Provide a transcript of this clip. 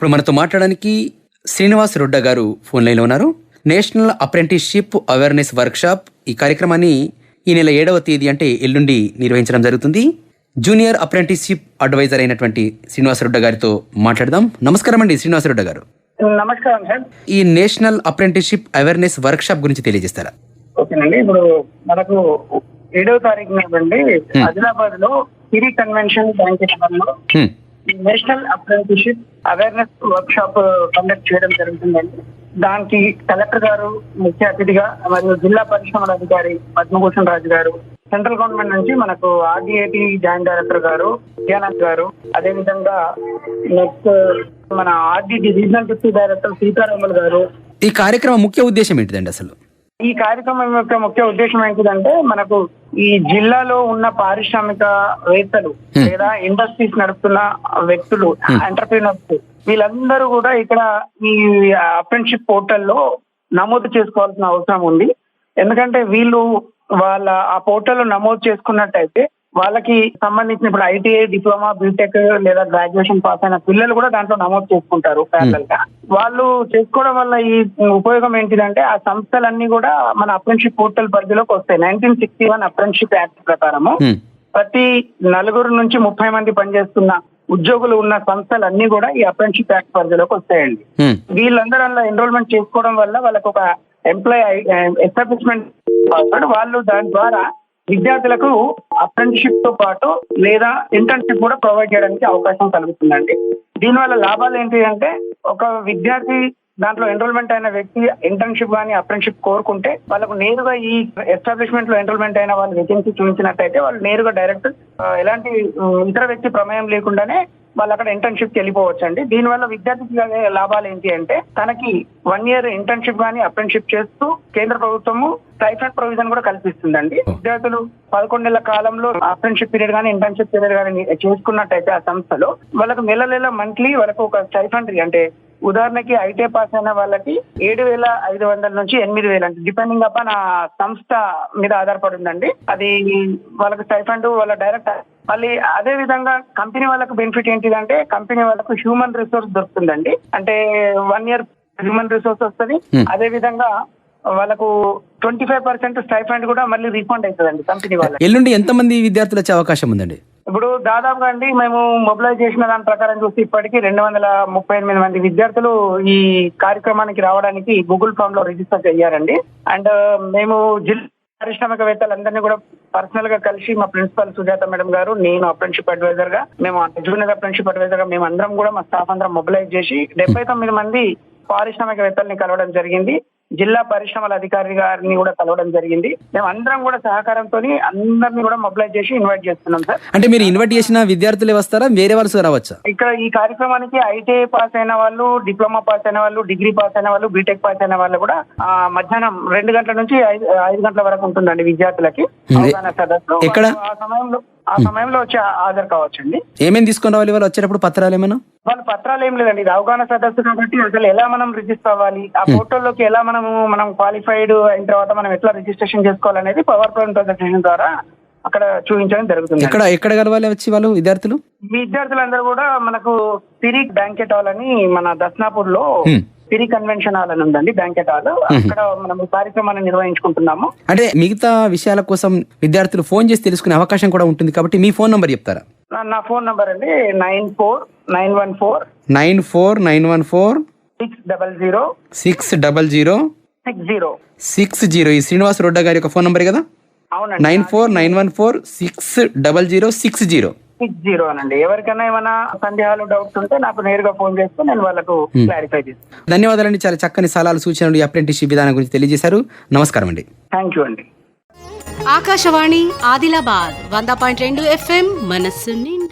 ఇప్పుడు మనతో మాట్లాడడానికి శ్రీనివాస్ రొడ్డ గారు ఫోన్ లైన్లో ఉన్నారు. నేషనల్ అప్రెంటిస్షిప్ అవేర్నెస్ వర్క్షాప్ ఈ కార్యక్రమాన్ని ఈ నెల ఏడవ తేదీ అంటే ఎల్లుండి నిర్వహించడం జరుగుతుంది. జూనియర్ అప్రెంటిస్షిప్ అడ్వైజర్ అయినటువంటి శ్రీనివాస్ రొడ్డ గారితో మాట్లాడదాం. నమస్కారం అండి శ్రీనివాస్ రొడ్డ గారు. నమస్కారం సార్. ఈ నేషనల్ అప్రెంటిస్షిప్ అవేర్నెస్ వర్క్షాప్ గురించి తెలియజేస్తారా? ఓకేనండి ఇప్పుడు మనకు ఏడవ తారీఖు నాడండి ఆదిలాబాద్లో సిరి కన్వెన్షన్ హ్మ్. National apprenticeship awareness workshop conduct చేయడం జరుగుతుందండి. దానికి కలెక్టర్ గారు ముఖ్య అతిథిగా మరియు జిల్లా పరిశ్రమల అధికారి పద్మభూషణ్ రాజు గారు సెంట్రల్ గవర్నమెంట్ నుంచి మనకు ఆర్డిఐటి జాయింట్ డైరెక్టర్ గారు విద్యానంద్ గారు అదేవిధంగా నెక్స్ట్ మన RDT regional deputy director Seetharamulu గారు. ఈ కార్యక్రమం ముఖ్య ఉద్దేశం ఏంటిదండి అసలు? ఈ కార్యక్రమం యొక్క ముఖ్య ఉద్దేశం ఏంటిదంటే మనకు ఈ జిల్లాలో ఉన్న పారిశ్రామికవేత్తలు లేదా ఇండస్ట్రీస్ నడుపుతున్న వ్యక్తులు ఎంటర్ప్రీనర్స్ వీళ్ళందరూ కూడా ఇక్కడ ఈ అప్రెంటిషిప్ పోర్టల్లో నమోదు చేసుకోవాల్సిన అవసరం ఉంది. ఎందుకంటే వీళ్ళు వాళ్ళ ఆ పోర్టల్లో నమోదు చేసుకున్నట్టయితే వాళ్ళకి సంబంధించిన ఇప్పుడు ఐటీఐ డిప్లొమా బీటెక్ లేదా గ్రాడ్యుయేషన్ పాస్ అయిన పిల్లలు కూడా దాంట్లో నమోదు చేసుకుంటారు ప్యారల్గా వాళ్ళు చేసుకోవడం వల్ల ఈ ఉపయోగం ఏంటిదంటే ఆ సంస్థలన్నీ కూడా మన అప్రెంటిషిప్ పోర్టల్ పరిధిలోకి వస్తాయి nineteen sixty one apprenticeship act ప్రకారము హ్మ్. ప్రతి నలుగురు నుంచి ముప్పై మంది పనిచేస్తున్న ఉద్యోగులు ఉన్న సంస్థలన్నీ కూడా ఈ అప్రెంటిషిప్ యాక్ట్ పరిధిలోకి వస్తాయండి హ్మ్. వీళ్ళందరూ అందులో ఎన్రోల్మెంట్ చేసుకోవడం వల్ల వాళ్ళకు ఒక ఎంప్లాయ్ ఎస్టాబ్లిష్మెంట్ వాళ్ళు దాని ద్వారా విద్యార్థులకు అప్రెంటిషిప్తో పాటు లేదా ఇంటర్న్షిప్ కూడా ప్రొవైడ్ చేయడానికి అవకాశం కలుగుతుందండి. దీనివల్ల లాభాలు ఏంటి అంటే ఒక విద్యార్థి దాంట్లో ఎన్రోల్మెంట్ అయిన వ్యక్తి ఇంటర్న్షిప్ కానీ అప్రెంటిషిప్ కోరుకుంటే వాళ్ళకు నేరుగా ఈ ఎస్టాబ్లిష్మెంట్లో ఎన్రోల్మెంట్ అయిన వాళ్ళు వేకెన్సీ చూపించినట్టయితే వాళ్ళు నేరుగా డైరెక్ట్ ఎలాంటి ఇతర వ్యక్తి ప్రమేయం లేకుండానే వాళ్ళు అక్కడ ఇంటర్న్షిప్ వెళ్ళిపోవచ్చు అండి దీనివల్ల విద్యార్థికి లాభాలు ఏంటి అంటే తనకి వన్ ఇయర్ ఇంటర్న్షిప్ కానీ అప్రెంటిషిప్ చేస్తూ కేంద్ర ప్రభుత్వము స్టైఫండ్ ప్రొవిజన్ కూడా కల్పిస్తుందండి. విద్యార్థులు పదకొండు నెలల కాలంలో అప్రెంటిషిప్ పీరియడ్ కానీ ఇంటర్న్షిప్ పీరియడ్ కానీ చేసుకున్నట్టయితే ఆ సంస్థలో వాళ్ళకు నెల నెల మంత్లీ వాళ్ళకు ఒక స్టైఫండ్ అంటే ఉదాహరణకి ఐటీ పాస్ అయిన వాళ్ళకి ఏడు వేల ఐదు వందల నుంచి ఎనిమిది వేలు అంటే డిపెండింగ్ అపాన్ ఆ సంస్థ మీద ఆధారపడి ఉందండి. అది వాళ్ళకి స్టైఫండ్ వాళ్ళ డైరెక్ట్ మళ్ళీ అదే విధంగా కంపెనీ వాళ్ళకు బెనిఫిట్ ఏంటిదంటే కంపెనీ వాళ్ళకు హ్యూమన్ రిసోర్స్ దొరుకుతుందండి. అంటే వన్ ఇయర్ హ్యూమన్ రిసోర్స్ వస్తుంది. అదే విధంగా వాళ్ళకు ట్వంటీ ఫైవ్ పర్సెంట్ స్టైఫండ్ కూడా మళ్ళీ రీఫండ్ అవుతుందండి కంపెనీ వాళ్ళకి. ఎల్లుండి ఎంతమంది విద్యార్థులు వచ్చే అవకాశం ఉందండి? ఇప్పుడు దాదాపుగా అండి మేము మొబిలైజ్ చేసిన దాని ప్రకారం చూస్తే ఇప్పటికీ రెండు వందల ముప్పై ఎనిమిది మంది విద్యార్థులు ఈ కార్యక్రమానికి రావడానికి గూగుల్ ఫామ్లో రిజిస్టర్ అయ్యారండి. అండ్ మేము జిల్లా పారిశ్రామికవేత్తలందరినీ కూడా పర్సనల్గా కలిసి మా ప్రిన్సిపల్ సుజాత మేడం గారు నేను అప్రెంటిషిప్ అడ్వైజర్గా మేము జూనియర్ అప్రెంటిషిప్ అడ్వైజర్గా మేము అందరం కూడా మా స్టాఫ్ అందరం మొబిలైజ్ చేసి డెబ్బై తొమ్మిది మంది పారిశ్రామికవేత్తల్ని కలవడం జరిగింది. జిల్లా పరిశ్రమల అధికారి గారిని కూడా కలవడం జరిగింది. మేము అందరం కూడా సహకారంతో అందరినీ కూడా మొబిలైజ్ చేసి ఇన్వైట్ చేస్తున్నాం సార్. అంటే మీరు ఇన్వైట్ చేసిన విద్యార్థులే వస్తారా? వేరే వాళ్ళు రావచ్చా? ఇక్కడ ఈ కార్యక్రమానికి ఐటీఐ పాస్ అయిన వాళ్ళు డిప్లొమా పాస్ అయిన వాళ్ళు డిగ్రీ పాస్ అయిన వాళ్ళు బీటెక్ పాస్ అయిన వాళ్ళు కూడా మధ్యాహ్నం రెండు గంటల నుంచి ఐదు ఐదు గంటల వరకు ఉంటుందండి విద్యార్థులకి. ఎక్కడ? ఆ సమయంలో ఆ సమయంలో వచ్చి హాజరు కావచ్చండి. ఏమేమి తీసుకొని రావాలి వాళ్ళు వచ్చేటప్పుడు పత్రాలు ఏమైనా? వాళ్ళ పత్రాలు ఏం లేదండి. ఇది అవగాహన సదస్సు కాబట్టి అసలు ఎలా మనం రిజిస్టర్ అవ్వాలి ఆ పోర్టల్లోకి ఎలా మనము మనం క్వాలిఫైడ్ అయిన తర్వాత మనం ఎట్లా రిజిస్ట్రేషన్ చేసుకోవాలనేది పవర్ పాయింట్ ప్రజెంటేషన్ ద్వారా అక్కడ చూపించడం జరుగుతుంది. ఎక్కడ ఎక్కడ కలవాలి వచ్చి వాళ్ళు విద్యార్థులు? విద్యార్థులందరూ కూడా మనకు సిరి బ్యాంకెట్ హాల్ అని మన దస్నాపూర్లో హ్మ్. సిరి కన్వెన్షన్ హాల్ అని ఉందండి బ్యాంకెట్ హాల్. అక్కడ మనం కార్యక్రమాన్ని నిర్వహించుకుంటున్నాము. అంటే మిగతా విషయాల కోసం విద్యార్థులు ఫోన్ చేసి తెలుసుకునే అవకాశం కూడా ఉంటుంది కాబట్టి మీ ఫోన్ నంబర్ చెప్తారా? నా- ఫోన్ నంబర్ అండి nine four nine one four. Nine four nine one four. Six double zero. Six double zero. Six zero. Six zero. ఈ శ్రీనివాస్ రొడ్డ గారి యొక్క ఫోన్ నంబర్ కదా? అవునండి. Nine four nine one four six double zero six zero. Six zero అనండి. ఎవరికైనా ఏమైనా సందేహాలు doubts ఉంటే నాకు నేరుగా ఫోన్ చేస్తే నేను వాళ్ళకు క్లారిఫై చేస్తాను. ధన్యవాదాలండి. చాలా చక్కని సలహాలు సూచనలు ఈ అప్రెంటిస్షిప్ విధానం గురించి తెలియజేశారు. నమస్కారం అండి. థ్యాంక్ యూ అండి. ఆకాశవాణి ఆదిలాబాద్ వంద పాయింట్ రెండు ఎఫ్ఎం మనస్సు నిండా.